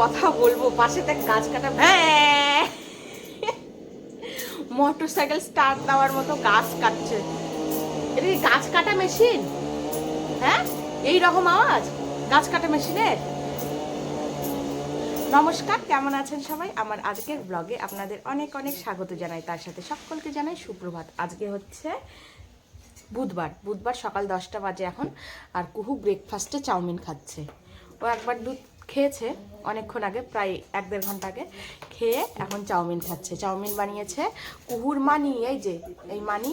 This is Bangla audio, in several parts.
কথা বলব, পাশে দেখ গাছ কাটা মোটর সাইকেল স্টার্ট দেওয়ার মতো গাছ কাটছে। এটা কি গাছ কাটা মেশিন? হ্যাঁ? এই রকম আওয়াজ? গাছ কাটা মেশিনের? নমস্কার, কেমন আছেন সবাই? আমার আজকের ব্লগে আপনাদের অনেক অনেক স্বাগত জানাই। তার সাথে সকলকে জানাই সুপ্রভাত। আজকে হচ্ছে বুধবার। বুধবার সকাল দশটা বাজে এখন। আর কুহু ব্রেকফাস্টে চাউমিন খাচ্ছে। ও একবার দুধ খেয়েছে অনেকক্ষণ আগে, প্রায় এক দেড় ঘণ্টা আগে। খেয়ে এখন চাউমিন খাচ্ছে। চাউমিন বানিয়েছে কুহুর মানি এই যে, এই মানি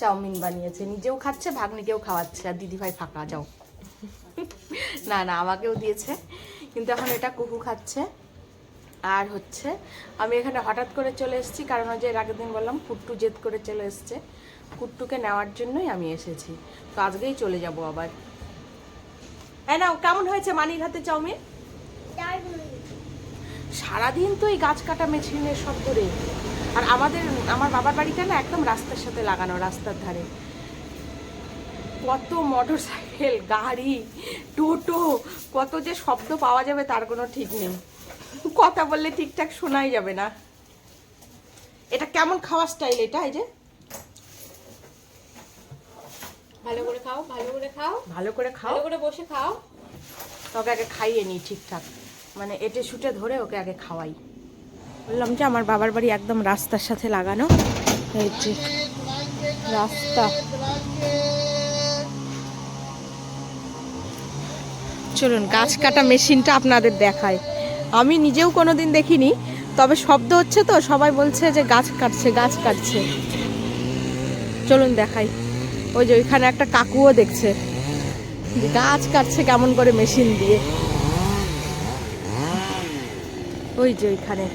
চাউমিন বানিয়েছে। নিজেও খাচ্ছে, ভাগ্নিকেও খাওয়াচ্ছে। আর দিদিভাই ফাঁকা, যাও। না না, আমাকেও দিয়েছে। কিন্তু এখন এটা কুহু খাচ্ছে। আর হচ্ছে, আমি এখানে হঠাৎ করে চলে এসেছি, কারণ যে এর আগের দিন বললাম, কুট্টু জেদ করে চলে এসছে। কুট্টুকে নেওয়ার জন্যই আমি এসেছি। তো আজকেই চলে যাব আবার। হ্যাঁ নাও, কেমন হয়েছে মানির হাতে চাউমিন? সারাদিন তো এই গাছ কাটা মেশিনের শব্দ রে আর আমাদের আমার বাবার বাড়িটা না একদম রাস্তার সাথে লাগানো রাস্তার ধারে। কত মোটর সাইকেল গাড়ি টোটো কত যে শব্দ পাওয়া যাবে তার কোনো ঠিক নেই। কথা বললে ঠিকঠাক শোনাই যাবে না। এটা কেমন খাওয়ার স্টাইল এটা এই যে? ভালো করে খাও ভালো করে খাও। ভালো করে খাও। ভালো করে বসে খাও। তোকে আগে খাইয়ে নিই ঠিকঠাক। মানে এটে শুটে ধরে ওকে আগে খাওয়াই। বললাম যে আমার বাবার বাড়ি একদম রাস্তার সাথে লাগানো। রাস্তা। চলুন, গাছ কাটা মেশিনটা আপনাদের দেখায় আমি নিজেও কোনোদিন দেখিনি, তবে শব্দ হচ্ছে তো, সবাই বলছে যে গাছ কাটছে গাছ কাটছে। চলুন দেখাই। ওই যে ওইখানে একটা কাকুও দেখছে। গাছ কাটছে কেমন করে মেশিন দিয়ে। ওই যে ওইখানে।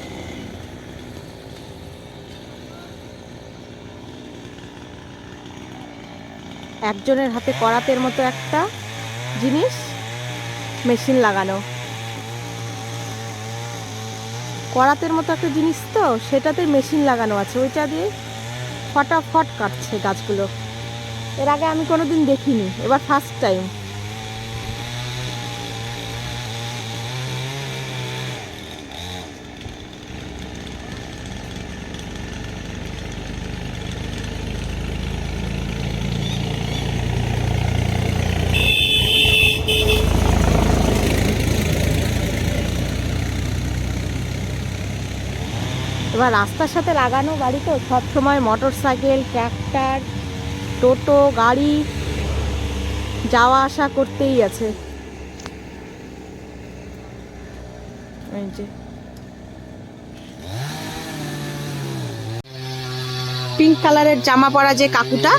একজনের হাতে করাতের মতো একটা জিনিস, মেশিন লাগানো। করাতের মতো একটা জিনিস তো সেটাতে মেশিন লাগানো আছে। ওইটা দিয়ে ফটাফট কাটছে গাছগুলো। এর আগে আমি কোনোদিন দেখিনি, এবার ফার্স্ট টাইম এবার রাস্তার সাথে লাগানো গাড়ি তো সবসময় মোটর সাইকেল ট্র্যাক্টর, টোটো, গাড়ি, যাওয়া আসা করতেই আছে। পিঙ্ক কালারের জামা পরা যে কাকুটা,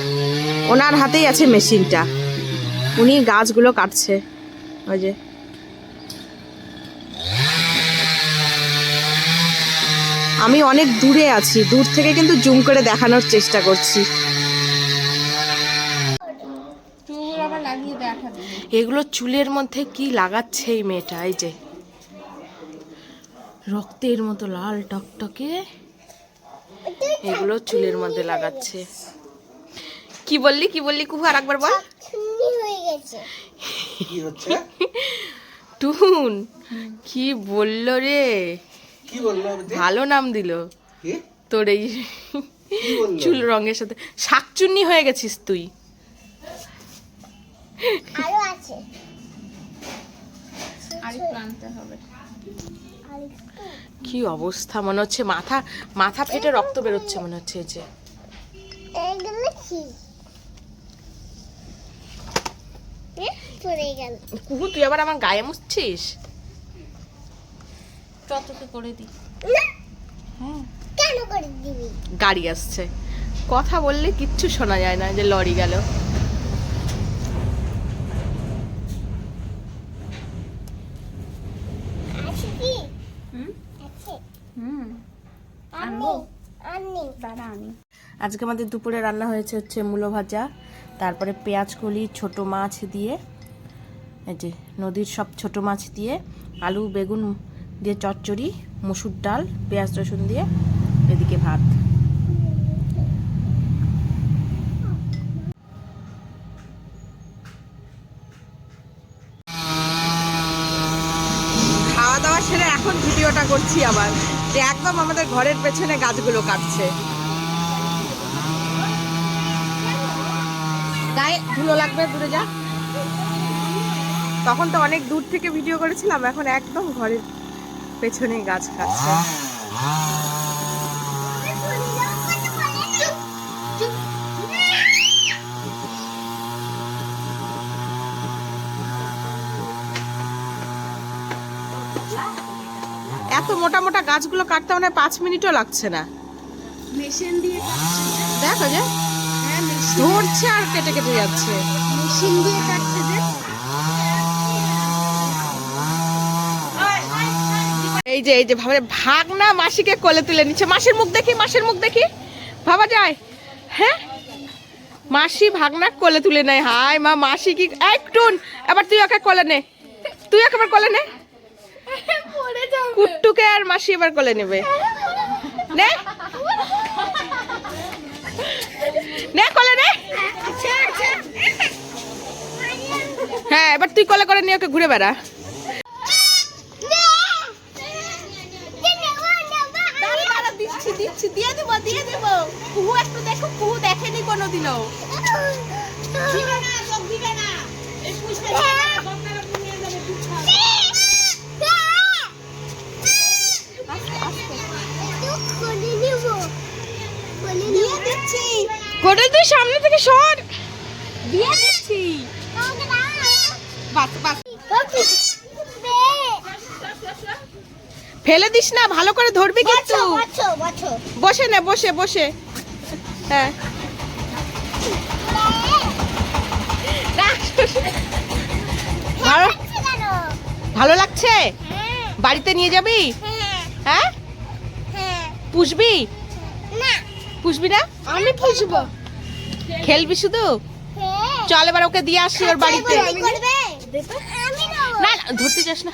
ওনার হাতেই আছে মেশিনটা। উনি গাছগুলো কাটছে। ওই যে। আমি অনেক দূরে আছি দূর থেকে কিন্তু জুম করে দেখানোর চেষ্টা করছি। চুল আবার লাগিয়ে দেখা দিবি এগুলো চুলের মধ্যে কি লাগাচ্ছে এই মেয়েটা এই যে রক্তের মতো লাল টকটকে এগুলো চুলের মধ্যে লাগাচ্ছে। কি বললি কি বললি কুহু আর একবার বল। টুন কি বলল রে? কি বলল ভালো নাম দিল। তোর এই চুল রঙের সাথে। শাকচুন্নি হয়ে গেছিস তুই। আরেকটু আনতে হবে। কি অবস্থা? মনে হচ্ছে মাথা মাথা ফেটে রক্ত বেরোচ্ছে মনে হচ্ছে এই যে। পড়ে কুহু তুই আবার আমার গায়ে মুছছিস? ততকে করে দিই। কেন করে দিবি? গাড়ি আসছে। কথা বললে কিচ্ছু শোনা যায় না যে লরি গেল। আজকে আমাদের দুপুরে রান্না হয়েছে হচ্ছে মূলো ভাজা তারপরে পেঁয়াজ কলি ছোট মাছ দিয়ে এই যে নদীর সব ছোট মাছ দিয়ে আলু বেগুন দিয়ে চচ্চড়ি, মসুর ডাল, পেঁয়াজ রসুন দিয়ে এদিকে ভাত। খাওয়া দাওয়া পেছনে এখন ভিডিওটা করছি আবার, যে একদম আমাদের ঘরের পেছনে গাছগুলো কাটছে। গায়ে ধুলো লাগবে, দূরে যা। তখন তো অনেক দূর থেকে ভিডিও করেছিলাম, এখন একদম ঘরের পেছনেই গাছ কাটছে। এত মোটা মোটা গাছগুলো কাটতে মানে পাঁচ মিনিটও লাগছে না। মেশিন দিয়ে দেখো যে হ্যাঁ ধরছে আর কেটে কেটে যাচ্ছে। মেশিন দিয়ে কাটছে যে। এই যে এই যে ভাবে ভাগ না মাসিকে কোলে তুলে নিচ্ছে। মাসির মুখ দেখি মাসির মুখ দেখি। ভাবা যায়? হ্যাঁ? মাসি ভাগনা কোলে তুলে নেয়। হাই মা মাসি কি একটু এবার তুই ওকে কোলে নে। তুই একেবার কোলে নে। কুট্টুকে আর মাসি এবার কোলে নেবে। নে। নে কোলে নে। হ্যাঁ এবার তুই কোলে করে নিয়ে ওকে ঘুরে বেড়া দিচ্ছি দিচ্ছি দিয়ে দেবো দিয়ে দেবো কুহু একটু দেখো কুহু দেখেনি কোনোদিনও কোটাল তুই সামনে থেকে সর। দিয়ে দিচ্ছি বাস। বাস ফেলে দিস না ভালো করে ধরবি কিন্তু। বসে নে বসে বসে। হ্যাঁ। ভালো। ভালো লাগছে? বাড়িতে নিয়ে যাবি? হ্যাঁ। পুষবি? পুষবি না? আমি পুষবো। খেলবি শুধু? চল এবার ওকে দিয়ে আসি ওর বাড়িতে। করবে। আমি নেব। না না, ধরতে যাস না।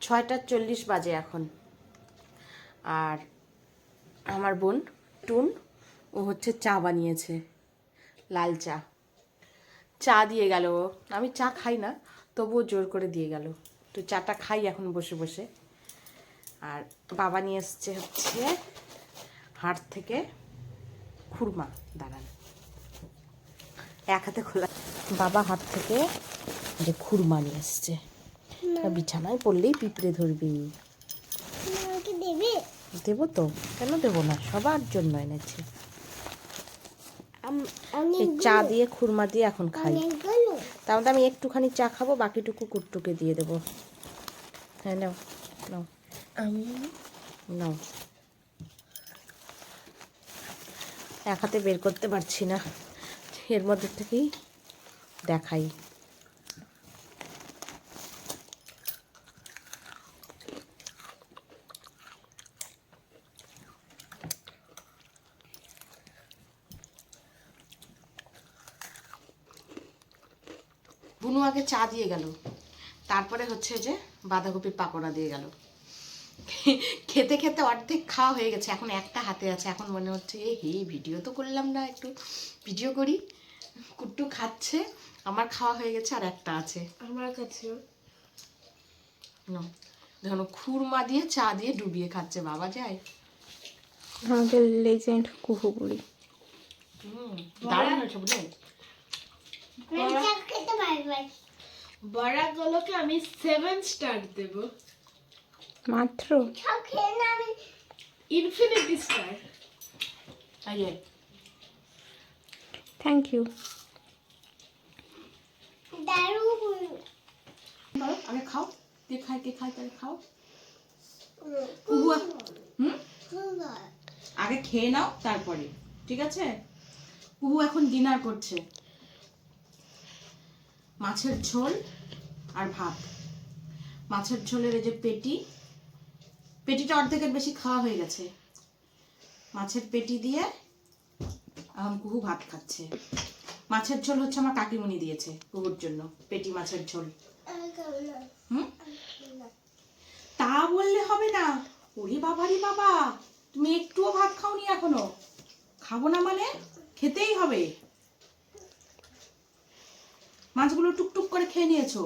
ছয়টা চল্লিশ বাজে এখন। আর আমার বোন টুন ও হচ্ছে চা বানিয়েছে লাল চা। চা দিয়ে গেল ও। আমি চা খাই না তবুও জোর করে দিয়ে গেল। তো চাটা খাই এখন বসে বসে। আর বাবা নিয়ে এসছে হচ্ছে হাট থেকে। খুরমা দাঁড়ান। এক হাতে খোলা বাবা হাট থেকে যে খুরমা নিয়ে এসছে। বিছানায় পড়লেই পিঁপড়ে ধরবি। দেবে? তো। কেন দেবো না? সবার জন্য এনেছি। চা দিয়ে খুরমা দিয়ে এখন খাই। মধ্যে আমি একটুখানি চা খাব বাকিটুকু কুট্টুকে দিয়ে দেবো। হ্যাঁ নাও নাও। আমি নাও। এক হাতে বের করতে পারছি না। এর মধ্যে থেকেই দেখাই। বুনু আগে চা দিয়ে গেল। তারপরে হচ্ছে যে বাঁধাকপির পাকোড়া দিয়ে গেল। খেতে খেতে অর্ধেক খাওয়া হয়ে গেছে এখন একটা হাতে আছে এখন মনে হচ্ছে এ হে ভিডিও তো করলাম না একটু ভিডিও করি। কুট্টু খাচ্ছে আমার খাওয়া হয়ে গেছে আর একটা আছে। আমার কাছে দেখো খুরমা দিয়ে চা দিয়ে ডুবিয়ে খাচ্ছে বাবা যায়। আমাদের লেজেন্ড দারুণ হয়েছে বড়াগুলোকে আমি সেভেন স্টার দেব। মাত্র? ইনফিনিটি স্টার থ্যাংক ইউ খাও। কে খায় কে খায় তাহলে খাও। হুম? আগে খেয়ে নাও তারপরে। ঠিক আছে? কুহু এখন ডিনার করছে। মাছের ঝোল আর ভাত। মাছের ঝোলের এই যে পেটি পেটিটা অর্ধেকের বেশি খাওয়া হয়ে গেছে। মাছের পেটি দিয়ে এখন কুহু ভাত খাচ্ছে। মাছের ঝোল হচ্ছে আমার কাকিমণি দিয়েছে কুহুর জন্য, পেটি মাছের ঝোল। তা বললে হবে না। ওরে বাবারি বাবা, তুমি একটুও ভাত খাওনি এখনও? খাব না মানে? খেতেই হবে। মাছগুলো টুকটুক করে খেয়ে নিয়েছো।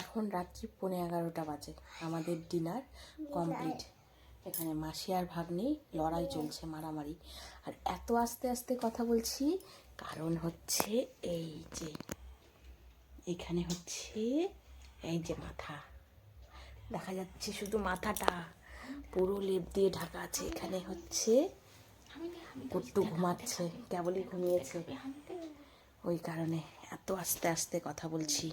এখন রাত্রি পৌনে এগারোটা বাজে। আমাদের ডিনার কমপ্লিট এখানে মাসি আর ভাগ্নি লড়াই চলছে মারামারি। আর এত আস্তে আস্তে কথা বলছি, কারণ হচ্ছে এই যে, এখানে হচ্ছে এই যে মাথা। দেখা যাচ্ছে শুধু মাথাটা, পুরো লেপ দিয়ে ঢাকা আছে। এখানে হচ্ছে কুট্টু ঘুমাচ্ছে, কেবলই ঘুমিয়েছে। ওই কারণে এত আস্তে আস্তে কথা বলছি।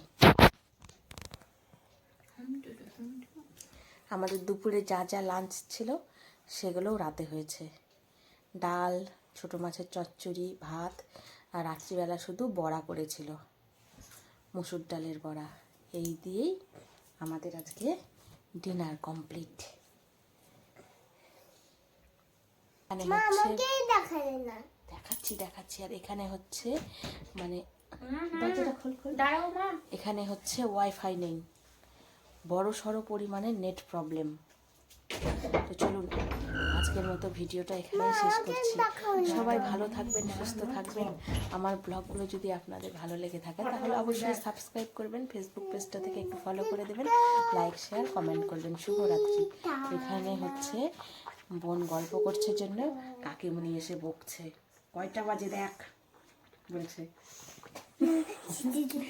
আমাদের দুপুরে যা যা লাঞ্চ ছিল সেগুলোও রাতে হয়েছে। ডাল ছোটো মাছের চচ্চড়ি ভাত আর রাত্রিবেলা শুধু বড়া করেছিল মুসুর ডালের বড়া। এই দিয়েই আমাদের আজকে ডিনার কমপ্লিট দেখাচ্ছি দেখাচ্ছি। আর এখানে হচ্ছে মানে এখানে হচ্ছে ওয়াইফাই নেই। বড় সড়ো পরিমাণে নেট প্রবলেম তো চলুন, আজকের মতো ভিডিওটা এখানেই শেষ করছি। সবাই ভালো থাকবেন, সুস্থ থাকবেন। আমার ব্লগগুলো যদি আপনাদের ভালো লেগে থাকে, তাহলে অবশ্যই সাবস্ক্রাইব করবেন ফেসবুক পেজটা থেকে একটু ফলো করে দেবেন লাইক শেয়ার কমেন্ট করবেন। শুভরাত্রি। এখানে হচ্ছে বোন গল্প করছে জন্য কাকিমুনি এসে বকছে। কয়টা বাজে দেখ? বলছে।